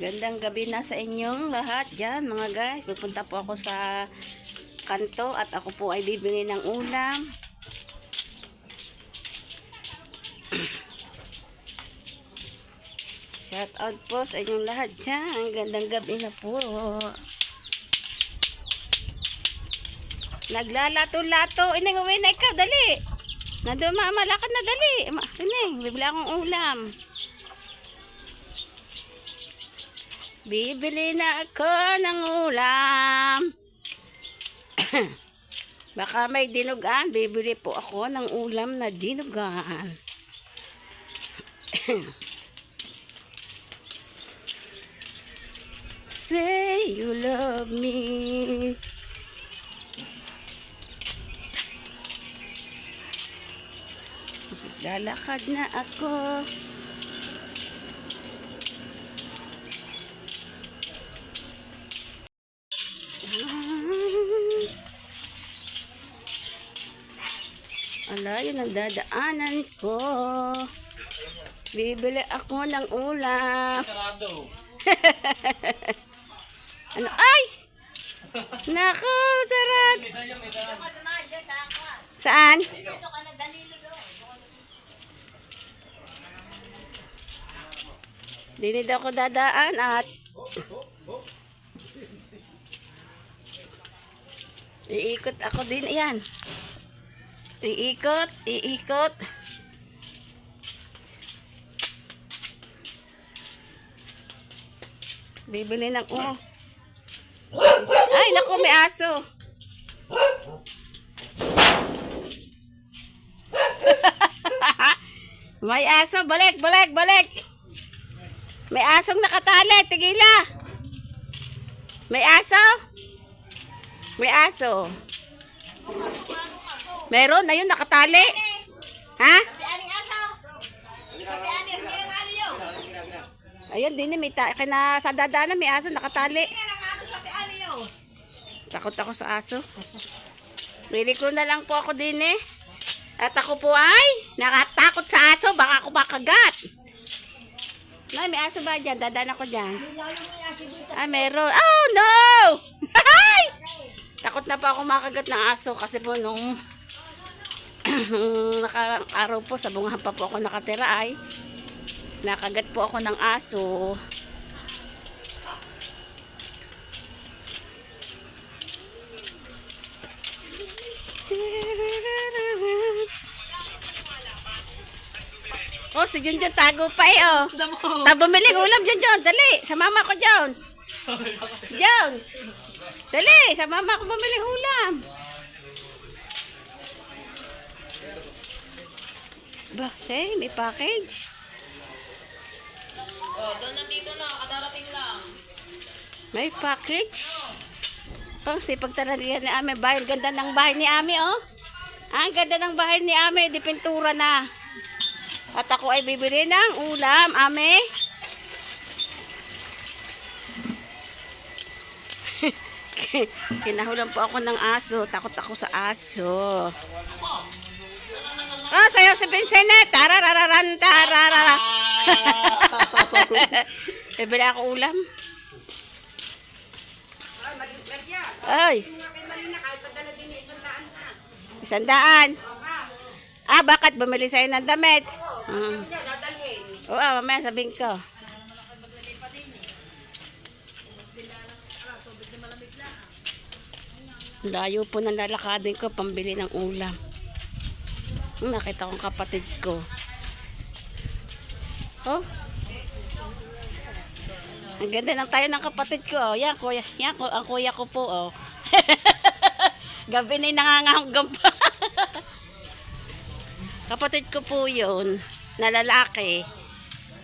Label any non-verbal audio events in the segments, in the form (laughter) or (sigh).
Gandang gabi na sa inyong lahat dyan mga guys. Pupunta po ako sa kanto at ako po ay bibili ng ulam. (clears throat) Shout out po sa inyong lahat dyan. Gandang gabi na po. Naglalato-lato. Ineng, uwi na ikaw. Dali. Nandun, ma, malakad na dali. Ma, Ineng, bibili akong ulam. Bibili na ako ng ulam. (coughs) Baka may dinugan. Bibili po ako ng ulam na dinugan. (coughs) Say you love me. Lalakad na ako. Ala, yun ang dadaanan ko. Bibili ako ng. Sarado. (laughs) Ano? Ay! Nako, sarad. Saan? Dini daw ko dadaan at iikot ako din. Ayan. Iikot, iikot. Bibili ng oh. Ay, naku, may aso. (laughs) may aso, balik, balik, balik. May asong nakatali, tigila. May aso? May aso. Meron, ayun, nakatali. Ha? Ayun, din may ta kina sa dadaanan may aso nakatali. Takot ako sa aso. Pili ko na lang po ako din eh. At ako po ay nakatakot sa aso. Baka ako makagat. Nay, may aso ba dyan? Dadaan ako dyan. Ah, meron. Oh, no! (laughs) Takot na pa ako makagat ng aso kasi po nung (clears throat) nakarang araw po sa bungahan pa po ako nakatira ay nakagat po ako ng aso. Oh, si Junjun tago pa eh, oh. Ta bumili ng ulam, Junjun. Dali, sa mama ko, Jun. Jun. Dali, sa mama ko bumili ng ulam. Ba, say, may package. Oh, doon nandito na, kadarating lang. May package. Oh, si pagtaralihan ni Ame. Bahay, ganda ng bahay ni Ame, oh. Ah, ang ganda ng bahay ni Ame. Di pintura na. At ako ay bibili ng ulam, Ame. (laughs) Kinahulan po ako ng aso. Takot ako sa aso. Oh, sayo si Vincent. Tararararan, tararara. (laughs) Bibili ako ulam. Ay. Isang daan. Ah, bakit bumili sa'yo ng damit? Hmm. Oo, ah, mamaya sabihin ko. Layo po ng lalakadin ko pambili ng ulam. Nakita kong kapatid ko. Oh. Ang ganda ng tayo ng kapatid ko. Oh. Yan, kuya. Yan, ku- ang kuya ko po. Oh. (laughs) Gabi na nangangahanggang pa. (laughs) kapatid ko po yun. Na lalaki.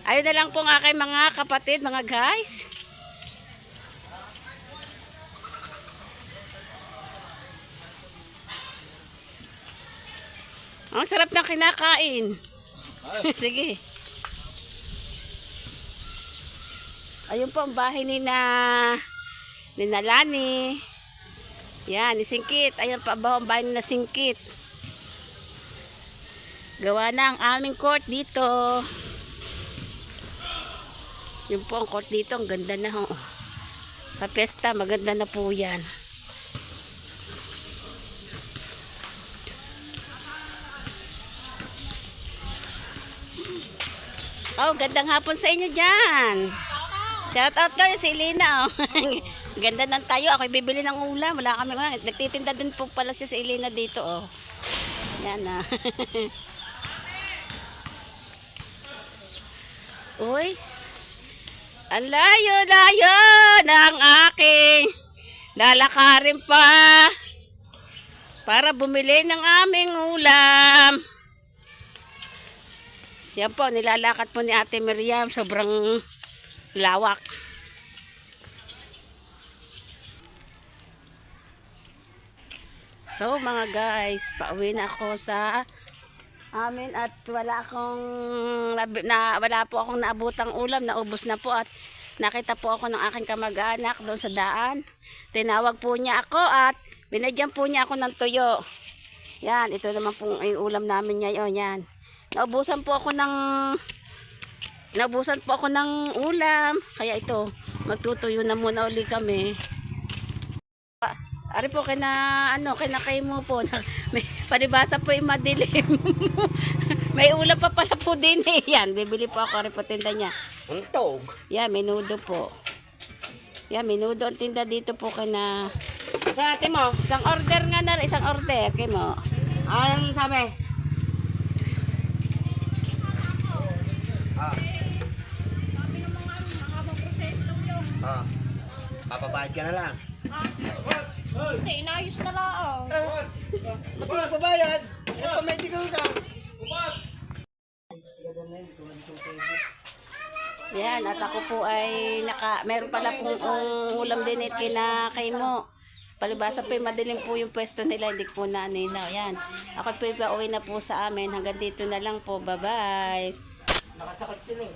Ayun na lang po nga kay mga kapatid, mga guys. Ang sarap ng kinakain. (laughs) Sige. Ayun po ang bahay ni na ni Nalani. Yan, ni Singkit. Ayan pa ba ang bahay ni na Singkit. Gawa na ang aming court dito. Yung po ang court dito, ang ganda na ho. Sa pesta, maganda na po yan. Oh, gandang hapon sa inyo dyan. Shout out kayo si Elena. Oh. (laughs) Ganda ng tayo. Ako bibili ng ulam. Wala kami nga. Nagtitinda din po pala si Elena dito. Oh. Yan ah. (laughs) Uy. Ang layo-layo ng aking lalakarin pa para bumili ng aming ulam. Yan po, nilalakad po ni Ate Miriam. Sobrang lawak. So mga guys, pauwi na ako sa amin at wala akong na, wala po akong naabutang ulam, naubos na po at nakita po ako ng aking kamag-anak doon sa daan. Tinawag po niya ako at binigyan po niya ako ng tuyo. Yan, ito naman po yung ulam namin ngayon. Yan. Naubusan po ako ng naubusan po ako ng ulam. Kaya ito, magtutuyo na muna uli kami. Ah, Ari po kina ano kina kay mo po na, (laughs) may palibasa po yung madilim. (laughs) may ulam pa pala po din eh. (laughs) Yan, bibili po ako ari po tinda niya. Untog. Yan, menudo po. Yan, menudo ang tinda dito po kana Sa ate mo, isang order nga na, isang order kay mo. anong sabi? Ah. Papabayad ka na lang. Hindi, inayos na lang. Ba't ka nagpabayad? Nagpamedical ka. Yan, at ako po ay naka, meron pala pong um, ulam din at kina kay mo. Palibasa po, madilim po yung pwesto nila, hindi po na nila. Yan. Ako po pa uwi na po sa amin. Hanggang dito na lang po. Bye-bye. Nakasakit sila eh.